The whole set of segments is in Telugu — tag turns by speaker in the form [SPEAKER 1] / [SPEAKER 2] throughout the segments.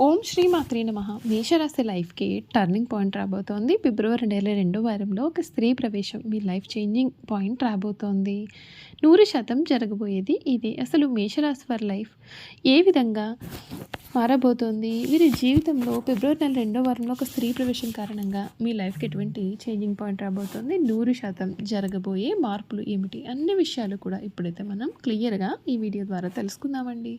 [SPEAKER 1] ఓం శ్రీ మాత్రే నమ. మేషరాశి లైఫ్కి టర్నింగ్ పాయింట్ రాబోతోంది. ఫిబ్రవరి నెల రెండో వారంలో ఒక స్త్రీ ప్రవేశం. మీ లైఫ్ చేంజింగ్ పాయింట్ రాబోతోంది. నూరు శాతం జరగబోయేది ఇది. అసలు మేషరాశి వారి లైఫ్ ఏ విధంగా మారబోతోంది? వీరి జీవితంలో ఫిబ్రవరి నెల రెండో వారంలో ఒక స్త్రీ ప్రవేశం కారణంగా మీ లైఫ్కి ఎటువంటి చేంజింగ్ పాయింట్ రాబోతోంది? నూరు శాతం జరగబోయే మార్పులు ఏమిటి? అన్ని విషయాలు కూడా ఇప్పుడైతే మనం క్లియర్గా ఈ వీడియో ద్వారా తెలుసుకుందామండి.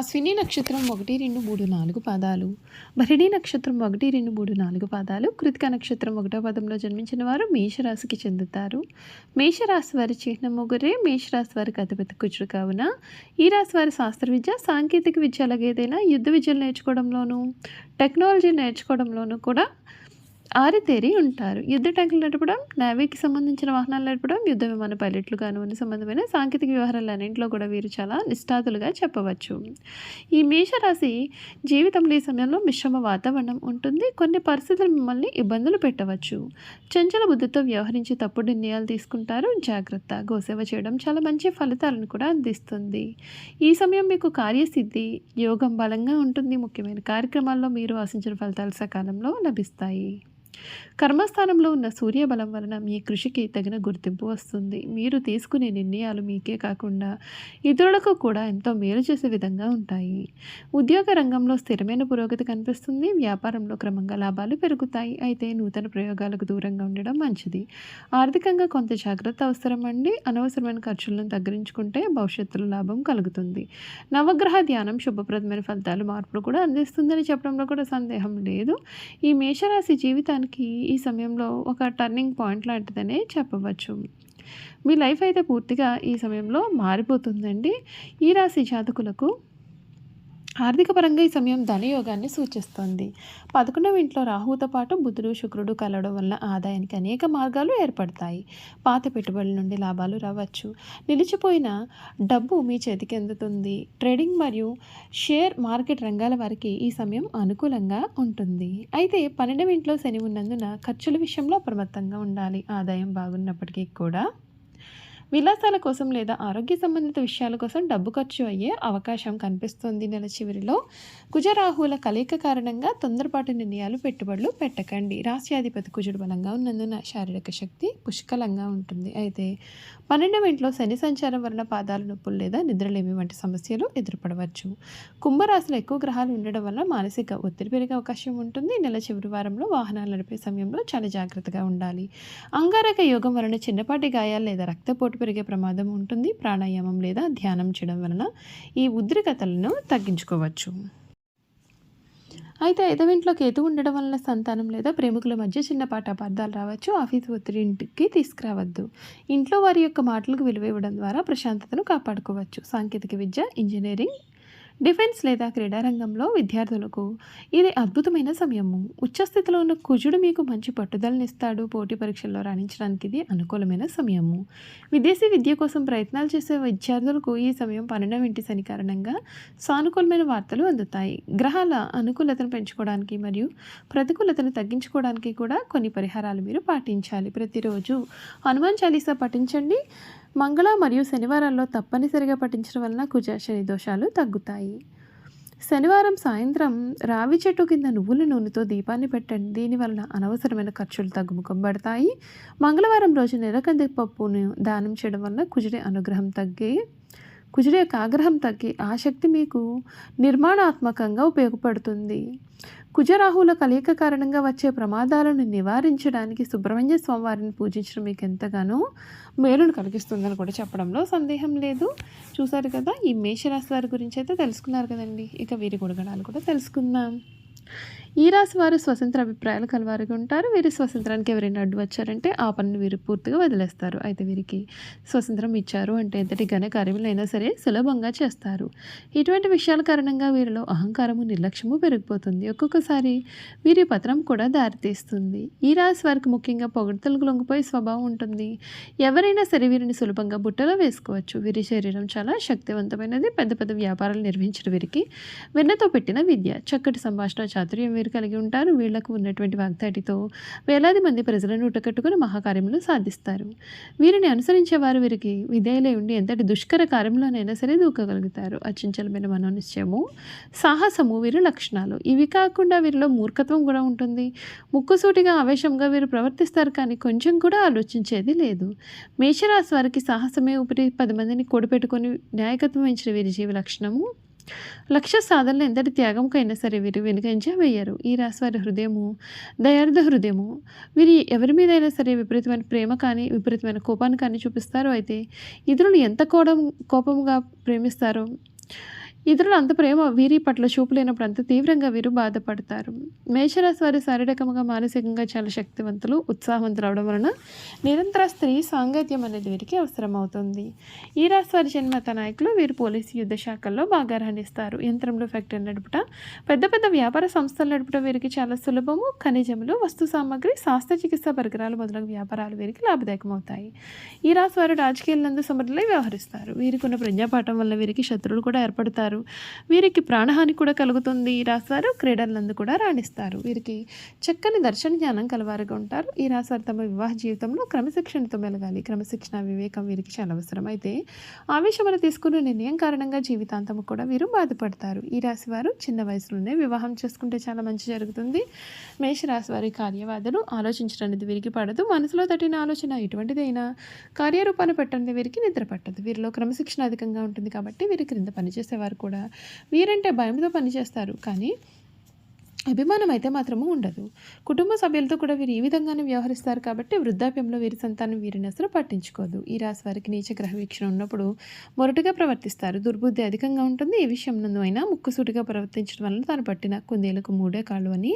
[SPEAKER 1] అశ్విని నక్షత్రం ఒకటి రెండు మూడు నాలుగు పాదాలు. భరిణి నక్షత్రం ఒకటి రెండు మూడు నాలుగు పాదాలు. కృతిక నక్షత్రం ఒకటో పదంలో జన్మించిన వారు మేషరాశికి చెందుతారు. మేషరాశి వారి చిహ్నం ముగ్గురే మేషరాశి వారికి అతిపెద్ద కుచుడు కావున. ఈ రాశి వారి శాస్త్ర విద్య సాంకేతిక విద్య అలాగే ఏదైనా యుద్ధ విద్యలు నేర్చుకోవడంలోనూ టెక్నాలజీ నేర్చుకోవడంలోనూ కూడా ఆరితేరి ఉంటారు. యుద్ధ ట్యాంకులు నడపడం నేవీకి సంబంధించిన వాహనాలు నడపడం యుద్ధ విమాన పైలట్లు కానివ్వండి సంబంధమైన సాంకేతిక వ్యవహారాలు అన్నింటిలో కూడా వీరు చాలా నిష్ఠాతులుగా చెప్పవచ్చు. ఈ మేషరాశి జీవితంలో ఈ సమయంలో మిశ్రమ వాతావరణం ఉంటుంది. కొన్ని పరిస్థితులు మిమ్మల్ని ఇబ్బందులు పెట్టవచ్చు. చంచల బుద్ధితో వ్యవహరించి తప్పుడు నిర్ణయాలు తీసుకుంటారు. జాగ్రత్త. గోసేవ చేయడం చాలా మంచి ఫలితాలను కూడా అందిస్తుంది. ఈ సమయం మీకు కార్యసిద్ధి యోగం బలంగా ఉంటుంది. ముఖ్యమైన కార్యక్రమాల్లో మీరు ఆశించిన ఫలితాలు సకాలంలో లభిస్తాయి. కర్మస్థానంలో ఉన్న సూర్యబలం వలన మీ కృషికి తగిన గుర్తింపు వస్తుంది. మీరు తీసుకునే నిర్ణయాలు మీకే కాకుండా ఇతరులకు కూడా ఎంతో మేలు చేసే విధంగా ఉంటాయి. ఉద్యోగ రంగంలో స్థిరమైన పురోగతి కనిపిస్తుంది. వ్యాపారంలో క్రమంగా లాభాలు పెరుగుతాయి. అయితే నూతన ప్రయోగాలకు దూరంగా ఉండడం మంచిది. ఆర్థికంగా కొంత జాగ్రత్త అవసరం అండి. అనవసరమైన ఖర్చులను తగ్గించుకుంటే భవిష్యత్తులో లాభం కలుగుతుంది. నవగ్రహ ధ్యానం శుభప్రదమైన ఫలితాలు మార్పులు కూడా అందిస్తుందని చెప్పడంలో కూడా సందేహం లేదు. ఈ మేషరాశి జీవితానికి ఈ సమయంలో ఒక టర్నింగ్ పాయింట్ లాంటిదనే చెప్పవచ్చు. మీ లైఫ్ అయితే పూర్తిగా ఈ సమయంలో మారిపోతుందండి. ఈ రాశి జాతకులకు ఆర్థిక పరంగా ఈ సమయం ధనయోగాన్ని సూచిస్తుంది. పదకొండవ ఇంట్లో రాహుతో పాటు బుధుడు శుక్రుడు కలవడం వల్ల ఆదాయానికి అనేక మార్గాలు ఏర్పడతాయి. పాత పెట్టుబడుల నుండి లాభాలు రావచ్చు. నిలిచిపోయిన డబ్బు మీ చేతికి అందుతుంది. ట్రేడింగ్ మరియు షేర్ మార్కెట్ రంగాల వారికి ఈ సమయం అనుకూలంగా ఉంటుంది. అయితే పన్నెండవ ఇంట్లో శని ఉన్నందున ఖర్చుల విషయంలో అప్రమత్తంగా ఉండాలి. ఆదాయం బాగున్నప్పటికీ కూడా విలాసాల కోసం లేదా ఆరోగ్య సంబంధిత విషయాల కోసం డబ్బు ఖర్చు అయ్యే అవకాశం కనిపిస్తుంది నెల చివరిలో. కుజరాహుల కలయిక కారణంగా తొందరపాటు నిర్ణయాలు పెట్టుబడులు పెట్టకండి. రాశ్యాధిపతి కుజుడు బలంగా ఉన్నందున శారీరక శక్తి పుష్కలంగా ఉంటుంది. అయితే పన్నెండవ ఇంట్లో శని సంచారం వలన పాదాల నొప్పులు లేదా నిద్రలేమి వంటి సమస్యలు ఎదురుపడవచ్చు. కుంభరాశిలో ఎక్కువ గ్రహాలు ఉండడం వల్ల మానసిక ఒత్తిడి పెరిగే అవకాశం ఉంటుంది. నెల చివరి వారంలో వాహనాలు నడిపే సమయంలో చాలా జాగ్రత్తగా ఉండాలి. అంగారక యోగం వలన చిన్నపాటి గాయాలు లేదా రక్తపోటు పెరిగే ప్రమాదం ఉంటుంది. ప్రాణాయామం లేదా ధ్యానం చేయడం వలన ఈ ఉద్రికతలను తగ్గించుకోవచ్చు. అయితే ఎదవింట్లో కేతు ఉండడం వలన సంతానం లేదా ప్రేమికుల మధ్య చిన్నపాటి అపార్థాలు రావచ్చు. ఆఫీస్ ఒత్తిడి ఇంటికి తీసుకురావద్దు. ఇంట్లో వారి యొక్క మాటలకు విలువ ఇవ్వడం ద్వారా ప్రశాంతతను కాపాడుకోవచ్చు. సాంకేతిక విద్య ఇంజనీరింగ్ డిఫెన్స్ లేదా క్రీడారంగంలో విద్యార్థులకు ఇది అద్భుతమైన సమయము. ఉచ్చస్థితిలో ఉన్న కుజుడు మీకు మంచి పట్టుదలనిస్తాడు పోటీ పరీక్షల్లో రాణించడానికి ఇది అనుకూలమైన సమయము. విదేశీ విద్య కోసం ప్రయత్నాలు చేసే విద్యార్థులకు ఈ సమయం పన్నెండవ ఇంటి శని కారణంగా సానుకూలమైన వార్తలు అందుతాయి. గ్రహాల అనుకూలతను పెంచుకోవడానికి మరియు ప్రతికూలతను తగ్గించుకోవడానికి కూడా కొన్ని పరిహారాలు మీరు పాటించాలి. ప్రతిరోజు హనుమాన్ చాలీసా పఠించండి. మంగళ మరియు శనివారాల్లో తప్పనిసరిగా పఠించడం వలన కుజ శని దోషాలు తగ్గుతాయి. శనివారం సాయంత్రం రావి చెట్టు కింద నువ్వుల నూనెతో దీపాన్ని పెట్టండి. దీని వలన అనవసరమైన ఖర్చులు తగ్గుముఖం పడతాయి. మంగళవారం రోజు నెలకంది పప్పును దానం చేయడం వలన కుజుడి అనుగ్రహం తగ్గి. కుజుడి యొక్క ఆగ్రహం తగ్గి ఆ శక్తి మీకు నిర్మాణాత్మకంగా ఉపయోగపడుతుంది. కుజరాహుల కలయిక కారణంగా వచ్చే ప్రమాదాలను నివారించడానికి సుబ్రహ్మణ్య స్వామివారిని పూజించడం మీకు ఎంతగానో మేలును కలిగిస్తుందని కూడా చెప్పడంలో సందేహం లేదు. చూసారు కదా ఈ మేషరాశి వారి గురించి అయితే తెలుసుకున్నారు కదండి. ఇక వీరి గుణగణాలు కూడా తెలుసుకుందాం. ఈ రాశి వారు స్వతంత్ర అభిప్రాయాలు కలవారుగా ఉంటారు. వీరి స్వతంత్రానికి ఎవరైనా అడ్డు వచ్చారంటే ఆ పనిని వీరు పూర్తిగా వదిలేస్తారు. అయితే వీరికి స్వతంత్రం ఇచ్చారు అంటే ఎంతటి ఘన కార్యములైనా సరే సులభంగా చేస్తారు. ఇటువంటి విషయాల కారణంగా వీరిలో అహంకారము నిర్లక్ష్యము పెరిగిపోతుంది. ఒక్కొక్కసారి వీరి పత్రం కూడా దారితీస్తుంది. ఈ రాశి వారికి ముఖ్యంగా పొగడ్తలకు లొంగిపోయే స్వభావం ఉంటుంది. ఎవరైనా సరే వీరిని సులభంగా బుట్టలో వేసుకోవచ్చు. వీరి శరీరం చాలా శక్తివంతమైనది. పెద్ద పెద్ద వ్యాపారాలు నిర్వహించిన వీరికి వెన్నతో పెట్టిన విద్య చక్కటి సంభాషణ చాతుర్యం వీరు కలిగి ఉంటారు. వీళ్ళకు ఉన్నటువంటి వాగ్దాటితో వేలాది మంది ప్రజలను ఉటకట్టుకుని మహాకార్యములు సాధిస్తారు. వీరిని అనుసరించే వారు వీరికి విధేయులై ఉండి ఎంతటి దుష్కర కార్యంలోనైనా సరే దూకగలుగుతారు. అచంచలమైన మనోనిశ్చయము సాహసము వీరి లక్షణాలు. ఇవి కాకుండా వీరిలో మూర్ఖత్వం కూడా ఉంటుంది. ముక్కుసూటిగా ఆవేశంగా వీరు ప్రవర్తిస్తారు కానీ కొంచెం కూడా ఆలోచించేది లేదు. మేషరాశి వారికి సాహసమే ఉపరి పది మందిని కూడపెట్టుకొని నాయకత్వం వహించిన వీరి జీవి లక్షణము లక్ష్య సాధనలో ఎంతటి త్యాగంకైనా సరే వీరు వెనుకంజ వేయరు. ఈ రాశి వారి హృదయము దయార్థ హృదయము. వీరి ఎవరి మీదైనా సరే విపరీతమైన ప్రేమ కానీ విపరీతమైన కోపాన్ని కానీ చూపిస్తారో అయితే ఇతరులు ఎంత కోపం కోపంగా ప్రేమిస్తారో ఇతరులు అంత ప్రేమ వీరి పట్ల చూపులేనప్పుడు అంత తీవ్రంగా వీరు బాధపడతారు. మేషరాశి వారి శారీరకంగా మానసికంగా చాలా శక్తివంతులు ఉత్సాహవంతులు అవడం వలన నిరంతర స్త్రీ సాంగత్యం అనేది వీరికి అవసరం అవుతుంది ఈ రాశి వారి జన్మత నాయకులు వీరు పోలీసు యుద్ధ శాఖల్లో బాగా రాణిస్తారు. యంత్రంలో ఫ్యాక్టరీ నడుపుట పెద్ద పెద్ద వ్యాపార సంస్థలు నడుపుట వీరికి చాలా సులభము. ఖనిజములు వస్తు సామాగ్రి శాస్త్రచికిత్స పరికరాలు మొదలగు వ్యాపారాలు వీరికి లాభదాయకం అవుతాయి ఈ రాశి వారు రాజకీయాలందు సమర్థులై వ్యవహరిస్తారు. వీరికి ఉన్న ప్రజాపాఠం వల్ల వీరికి శత్రువులు కూడా ఏర్పడతారు. వీరికి ప్రాణహాని కూడా కలుగుతుంది ఈ రాశివారు క్రీడలందు కూడా రాణిస్తారు. వీరికి చక్కని దర్శన జ్ఞానం కలవారుగా ఉంటారు. ఈ రాశివారు తమ వివాహ జీవితంలో క్రమశిక్షణతో మెలగాలి. క్రమశిక్షణ వివేకం వీరికి చాలా అవసరం. అయితే ఆవేశములు తీసుకున్న నిర్ణయం కారణంగా జీవితాంతం కూడా వీరు బాధపడతారు. ఈ రాశి వారు చిన్న వయసులోనే వివాహం చేసుకుంటే చాలా మంచి జరుగుతుంది. మేషరాశి వారి కార్యవాదులు ఆలోచించడానికి వీరికి పడదు. మనసులో తట్టిన ఆలోచన ఎటువంటిదైనా కార్యరూపాన్ని పెట్టండి వీరికి నిద్ర పట్టదు. వీరిలో క్రమశిక్షణ అధికంగా ఉంటుంది కాబట్టి వీరి క్రింద పనిచేసేవారు కూడా. వీరంటే భయంతో పనిచేస్తారు. కానీ అభిమానం అయితే మాత్రము ఉండదు. కుటుంబ సభ్యులతో కూడా వీరు ఈ విధంగానే వ్యవహరిస్తారు కాబట్టి వృద్ధాప్యంలో వీరి సంతానం వీరిని అసలు పట్టించుకోదు. ఈ రాశి వారికి నీచ గ్రహ వీక్షణ ఉన్నప్పుడు మొరటుగా ప్రవర్తిస్తారు. దుర్బుద్ధి అధికంగా ఉంటుంది. ఈ విషయం నందు అయినా ముక్కుసూటిగా ప్రవర్తించడం వలన తాను పట్టిన కుందేలకు మూడే కాళ్ళు అని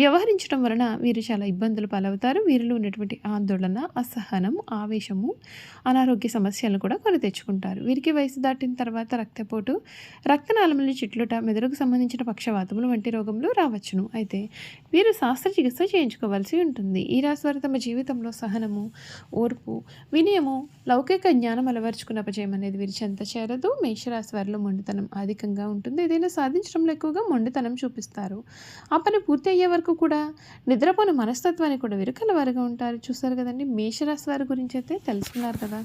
[SPEAKER 1] వ్యవహరించడం వలన వీరు చాలా ఇబ్బందులు పాలవుతారు. వీరిలో ఉన్నటువంటి ఆందోళన అసహనం ఆవేశము అనారోగ్య సమస్యలను కూడా కొని తెచ్చుకుంటారు. వీరికి వయసు దాటిన తర్వాత రక్తపోటు రక్తనాళములు చిట్లుట మెదడుకు సంబంధించిన పక్షవాతములు వంటి రోగములు రావచ్చు. వచ్చును అయితే వీరు శస్త్రచికిత్స చేయించుకోవాల్సి ఉంటుంది. ఈ రాశి తమ జీవితంలో సహనము ఓర్పు వినయము లౌకిక జ్ఞానం అలవర్చుకున్న అపజయం అనేది వీరి చెంత చేరదు. మేషరాశి వారిలో మొండితనం అధికంగా ఉంటుంది. ఏదైనా సాధించడంలో ఎక్కువగా మొండితనం చూపిస్తారు. ఆ పని పూర్తి అయ్యే వరకు కూడా నిద్రపోని మనస్తత్వాన్ని కూడా వీరు కలవారుగా ఉంటారు. చూస్తారు కదండి? మేషరాశి వారి గురించి అయితే తెలుసుకున్నారు కదా?